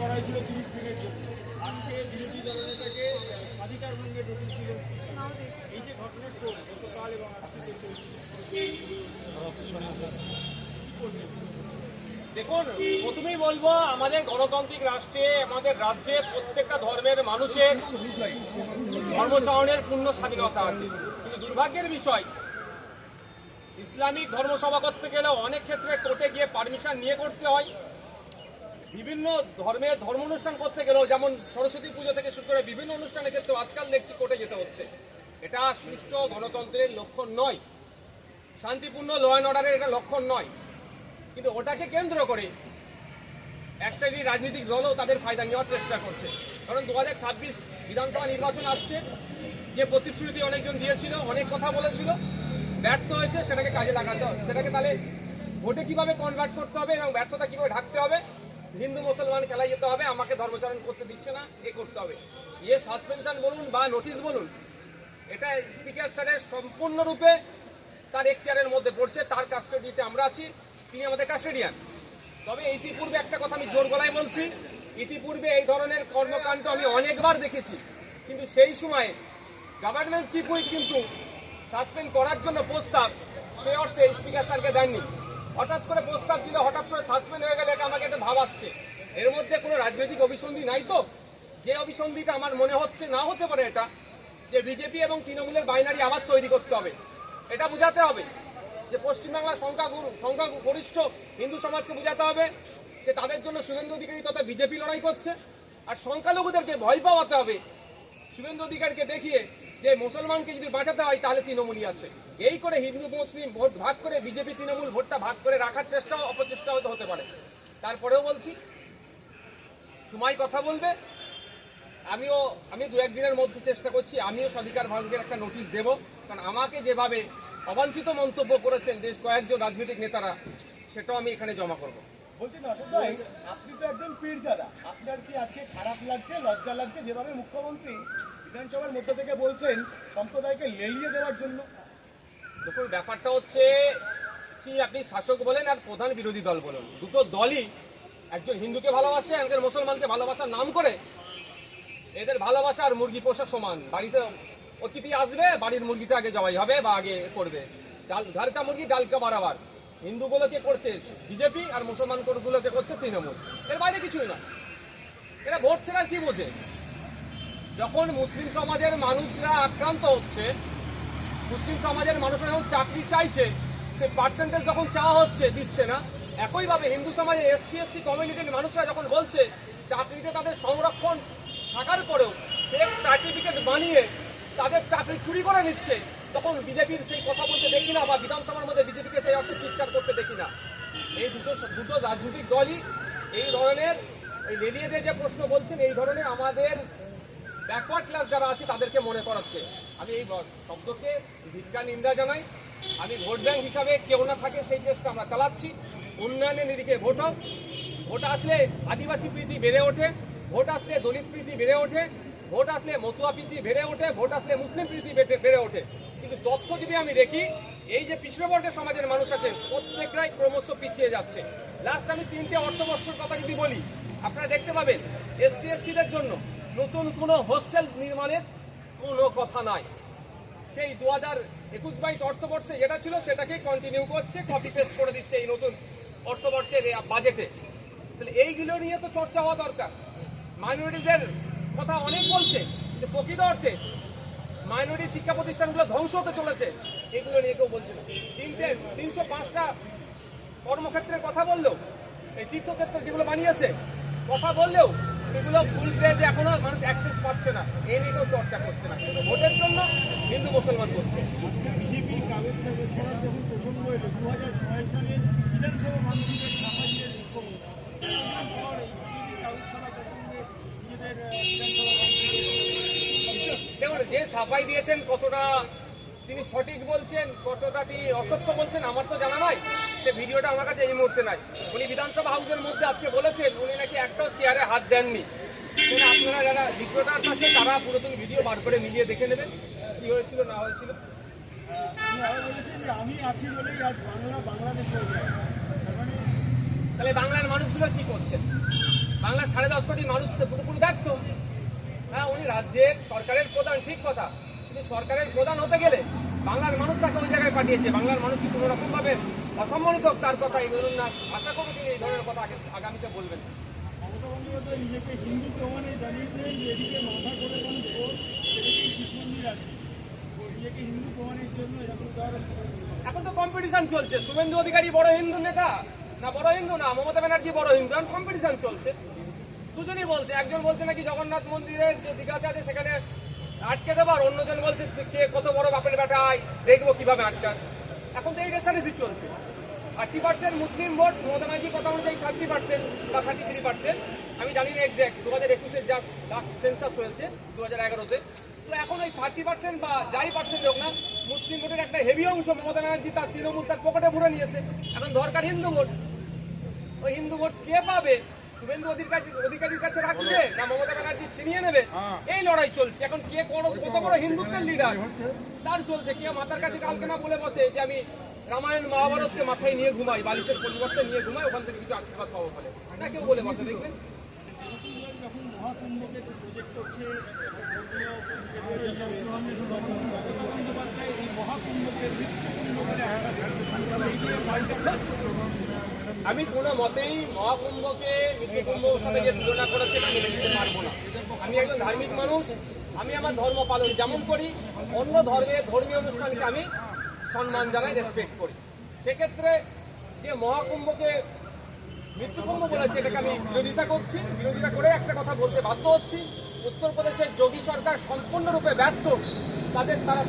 করা হয়েছিল তিরিশ দিনের জন্য। আজকে বিরোধী দলনেতাকে স্বাধিকার দিলেন এই যে গতকাল এবং আজকে যে চলছে দেখুন প্রথমেই বলব আমাদের গণতান্ত্রিক রাষ্ট্রে আমাদের রাজ্যে প্রত্যেকটা ধর্মের মানুষের ধর্মচরণের পূর্ণ স্বাধীনতা আছে। কিন্তু দুর্ভাগ্যের বিষয় ইসলামিক ধর্মসভা করতে গেলেও অনেক ক্ষেত্রে কোর্টে গিয়ে পারমিশন নিয়ে করতে হয়। বিভিন্ন ধর্মের ধর্ম অনুষ্ঠান করতে গেলেও, যেমন সরস্বতী পুজো থেকে শুরু করে বিভিন্ন অনুষ্ঠানের ক্ষেত্রে আজকাল দেখছি কোর্টে যেতে হচ্ছে। এটা সুষ্ঠু গণতন্ত্রের লক্ষণ নয়। শান্তিপূর্ণ ল অ্যান্ড অর্ডারের এটা লক্ষণ নয়। কিন্তু ওটাকে কেন্দ্র করে এক রাজনৈতিক দলও তাদের ফায়দা নেওয়ার চেষ্টা করছে। কারণ দু হাজার ছাব্বিশ বিধানসভা নির্বাচন আসছে, যে প্রতিশ্রুতি অনেকজন দিয়েছিল, অনেক কথা বলেছিল, ব্যর্থ হয়েছে, সেটাকে কাজে লাগাতে হবে। সেটাকে তাহলে ভোটে কীভাবে কনভার্ট করতে হবে এবং ব্যর্থতা কীভাবে ঢাকতে হবে হিন্দু মুসলমান খেলায় যেতে হবে, আমাকে ধর্মচরণ করতে দিচ্ছে না, এ করতে হবে। ইয়ে সাসপেনশন বলুন বা নোটিশ বলুন, এটা স্পিকার স্যারের সম্পূর্ণরূপে তার এখতিয়ারের মধ্যে পড়ছে, তার কাস্টডিতে আমরা আছি, তিনি আমাদের কাস্টেডিয়ান তবে ইতিপূর্বে একটা কথা আমি জোর গলায় বলছি, ইতিপূর্বে এই ধরনের কর্মকাণ্ড আমি অনেকবার দেখেছি, কিন্তু সেই সময়ে গভর্নমেন্ট চিফ হুইপ কিন্তু সাসপেন্ড করার জন্য প্রস্তাব, সে অর্থে স্পিকার স্যারকে দেননি। হঠাৎ করে প্রস্তাব দিলে, হঠাৎ করে সাসপেন্ড হয়ে গেলে এটা আমাকে একটা ভাবাচ্ছে। এর মধ্যে কোনো রাজনৈতিক অভিসন্ধি নাই তো? যে অভিসন্ধিটা আমার মনে হচ্ছে না হতে পারে এটা, যে বিজেপি এবং তৃণমূলের বাইনারি আবার তৈরি করতে হবে। এটা বোঝাতে হবে যে পশ্চিমবাংলার সংখ্যা সংখ্যা গরিষ্ঠ হিন্দু সমাজকে বোঝাতে হবে যে তাদের জন্য শুভেন্দু অধিকারী তথা বিজেপি লড়াই করছে। আর সংখ্যালঘুদেরকে ভয় পাওয়াতে হবে। শুভেন্দু অধিকারীকে দেখিয়ে যে মুসলমানকে যদি বাঁচাতে হয়, তাহলে তৃণমূলই আছে। এই করে হিন্দু, মুসলিম ভোট ভাগ করে বিজেপি তৃণমূল ভোটটা ভাগ করে রাখার চেষ্টা অপচেষ্টা হয়তো হতে পারে। তারপরেও বলছি, সময় কথা বলবে। আমিও, আমি দু একদিনের মধ্যে চেষ্টা করছি, আমিও স্বাধিকার ভঙ্গের একটা নোটিশ দেব। কারণ আমাকে যেভাবে অবাঞ্ছিত মন্তব্য করেছেন বেশ কয়েকজন রাজনৈতিক নেতারা, সেটাও আমি এখানে জমা করব। আপনি তো একজন পীর পীরজাদা। আপনার কি আজকে খারাপ লাগছে, লজ্জা লাগছে? যেভাবে মুখ্যমন্ত্রী বিধানসভার মধ্যে থেকে বলছেন সম্প্রদায়কে লেলিয়ে দেওয়ার জন্য। দেখুন, ব্যাপারটা হচ্ছে কি আপনি শাসক বলেন আর প্রধান বিরোধী দল বলুন। দুটো দলই একজন হিন্দুকে ভালোবাসে, একজন মুসলমানকে ভালোবাসার নাম করে। এদের ভালোবাসা আর মুরগি পোষা সমান। বাড়িতে অতিথি আসবে, বাড়ির মুরগিটা আগে জবাই হবে বা আগে করবে। ডাল ঘরকা মুরগি, ডালকা বাড়াবার হিন্দুগুলোকে করছে বিজেপি আর মুসলমান গুলোকে করছে তৃণমূল। এর বাইরে কিছুই না। এরা ভোট ছাড়া কি বোঝে? যখন মুসলিম সমাজের মানুষরা আক্রান্ত হচ্ছে, মুসলিম সমাজের মানুষরা যখন চাকরি চাইছে, সে পার্সেন্টেজ যখন চাওয়া হচ্ছে, দিচ্ছে না। একইভাবে হিন্দু সমাজের এসটি এসসি কমিউনিটির মানুষরা যখন বলছে, চাকরিতে তাদের সংরক্ষণ থাকার পরেও ফেক সার্টিফিকেট বানিয়ে তাদের চাকরি চুরি করে নিচ্ছে, তখন বিজেপির সেই কথা বলতে দেখি না বা বিধানসভার মধ্যে বিজেপিকে সেই অর্থে চিৎকার করতে দেখি না। এই দুটো দুটো রাজনৈতিক দলই এই ধরনের, এই লেলিয়েদের যে প্রশ্ন বলছেন, এই ধরনের আমাদের ব্যাকওয়ার্ড ক্লাস যারা আছে, তাদেরকে মনে করাচ্ছে। আমি এই শব্দকে ভিক্ষা, নিন্দা জানাই। আমি ভোট ব্যাংক হিসাবে কেউ না থাকে, সেই চেষ্টা আমরা চালাচ্ছি। উন্নয়নের নিরিখে ভোট হোক। ভোট আসলে আদিবাসী প্রীতি বেড়ে ওঠে। ভোট আসলে দলিত প্রীতি বেড়ে ওঠে। ভোট আসলে মতুয়া প্রীতি বেড়ে ওঠে। ভোট আসলে মুসলিম প্রীতি বেড়ে- ওঠে। কিন্তু তথ্য যদি আমি দেখি, এই যে পিছড়বর্গের সমাজের মানুষ আছে প্রত্যেকটাই ক্রমশ পিছিয়ে যাচ্ছে। লাস্ট আমি তিনটে অর্থবর্ষর কথা যদি বলি, আপনারা দেখতে পাবেন এসটি এসসিদের জন্য নতুন কোনো হোস্টেল নির্মাণের কোনো কথা নাই। সেই দু হাজার একুশ বাইশ অর্থবর্ষে যেটা ছিল সেটাকেই কন্টিনিউ করছে কপি পেস্ট করে দিচ্ছে এই নতুন অর্থবর্ষের বাজেটে তাহলে এইগুলো নিয়ে তো চর্চা হওয়া দরকার। মাইনরিটিদের কথা অনেক বলছে যে প্রকৃত অর্থে মাইনরিটি শিক্ষা প্রতিষ্ঠানগুলো ধ্বংস হতে চলেছে, এগুলো নিয়ে কেউ বলছে না। তিনটে, তিনশো পাঁচটা কর্মক্ষেত্রের কথা বললেও, এই তীর্থক্ষেত্র যেগুলো বানিয়েছে, কথা বললেও সেগুলো ফুল যে এখনও মানুষ অ্যাক্সেস পাচ্ছে না। এ নিয়ে কেউ চর্চা করছে না। কিন্তু ভোটের জন্য হিন্দু মুসলমান করছে। বিজেপি কাগজ ছাড়া যখন প্রসঙ্গ এলো দু হাজার ছয় সালে বিধানসভা মানুষের দেখুন যে সাফাই দিয়েছেন কতটা তিনি সঠিক বলছেন কতটা তিনি অসত্য বলছেন আমার তো জানা নাই। সে ভিডিওটা আমার কাছে এই মুহূর্তে নাই। উনি বিধানসভা হাউসের মধ্যে আজকে বলেছেন, উনি নাকি একটাও চেয়ারে হাত দেননি। আপনারা যারা রিপোর্টার আছে, তারা পুরাতন ভিডিও বার করে মিলিয়ে দেখে নেবেন, কি হয়েছিল, না হয়েছিল। আমি আছি বলেই আজ বাংলা বাংলাদেশ তাহলে বাংলার মানুষগুলো কি করছেন বাংলার সাড়ে দশ কোটি মানুষ পুরোপুরি ব্যর্থ। হ্যাঁ উনি রাজ্যের সরকারের প্রধান, ঠিক কথা। কিন্তু সরকারের প্রধান হতে গেলে বাংলার মানুষ তাকে ওই জায়গায় পাঠিয়েছে। বাংলার মানুষ কি কোনো রকম ভাবে অসম্মানিত তার কথা এই ধরুন না। আশা করব তিনি এই ধরনের কথা আগে- আগামীতে বলবেন। নিজেকে হিন্দু করে হিন্দু এখন তো কম্পিটিশন চলছে। শুভেন্দু অধিকারী বড় হিন্দু নেতা? না, বড় হিন্দু না, মমতা ব্যানার্জি বড় হিন্দু। এখন কম্পিটিশন চলছে। দুজনই বলছে। একজন বলছে নাকি জগন্নাথ মন্দিরের যে দীঘাতে আছে, সেখানে আটকে দেবার। অন্যজন বলছে কে কত বড় বাপের বেটা আয় দেখব কীভাবে আটকান এখন তো এই রেসারেসি চলছে। Thirty percent Muslim vote, Mamata Banerjee কথা অনুযায়ী থার্টি পার্সেন্ট বা থার্টি থ্রি পার্সেন্ট আমি জানি না এক্সাক্ট দু হাজার একুশের যা লাস্ট সেন্সাস হয়েছে দু হাজার এগারোতে। তো এখন ওই থার্টি পার্সেন্ট বা যাই পার্সেন্ট হোক না, মুসলিম ভোটের একটা হেভি অংশ মমতা ব্যানার্জি তার তৃণমূল তার পকেটে ভরে নিয়েছে। এখন দরকার হিন্দু ভোট। ওই হিন্দু ভোট কে পাবে? শুভেন্দু অধিকারী অধিকারীর কাছে রাখবে না মমতা ব্যানার্জি ছিনিয়ে নেবে? এই লড়াই চলছে। এখন কে কত বড় হিন্দুত্বের লিডার তার চলছে। কে মাথার কাছে কালকে না বলে বসে যে আমি রামায়ণ মহাভারতকে মাথায় নিয়ে ঘুমাই বালিশের পরিবর্তে নিয়ে ঘুমাই ওখান থেকে কিছু আশীর্বাদ পাবো বলে। না কেউ বলে বসে দেখবেন। মহাকুম্ভকে আমি কোনো মতেই মহাকুম্ভকে মৃত্যুকুম্ভর সাথে যে তুলনা করেছে আমি মেনে নিতে পারব না। আমি একজন ধার্মিক মানুষ, আমি আমার ধর্ম পালন যেমন করি, অন্য ধর্মের ধর্মীয় অনুষ্ঠানকে আমি সম্মান জানাই রেসপেক্ট করি। সেক্ষেত্রে যে মহাকুম্ভকে মৃত্যুকুম্ভ বলেছে, এটাকে আমি বিরোধিতা করছি। বিরোধিতা করে একটা কথা বলতে বাধ্য হচ্ছি। উত্তরপ্রদেশের যোগী সরকার সম্পূর্ণরূপে ব্যর্থ। তাদের তারা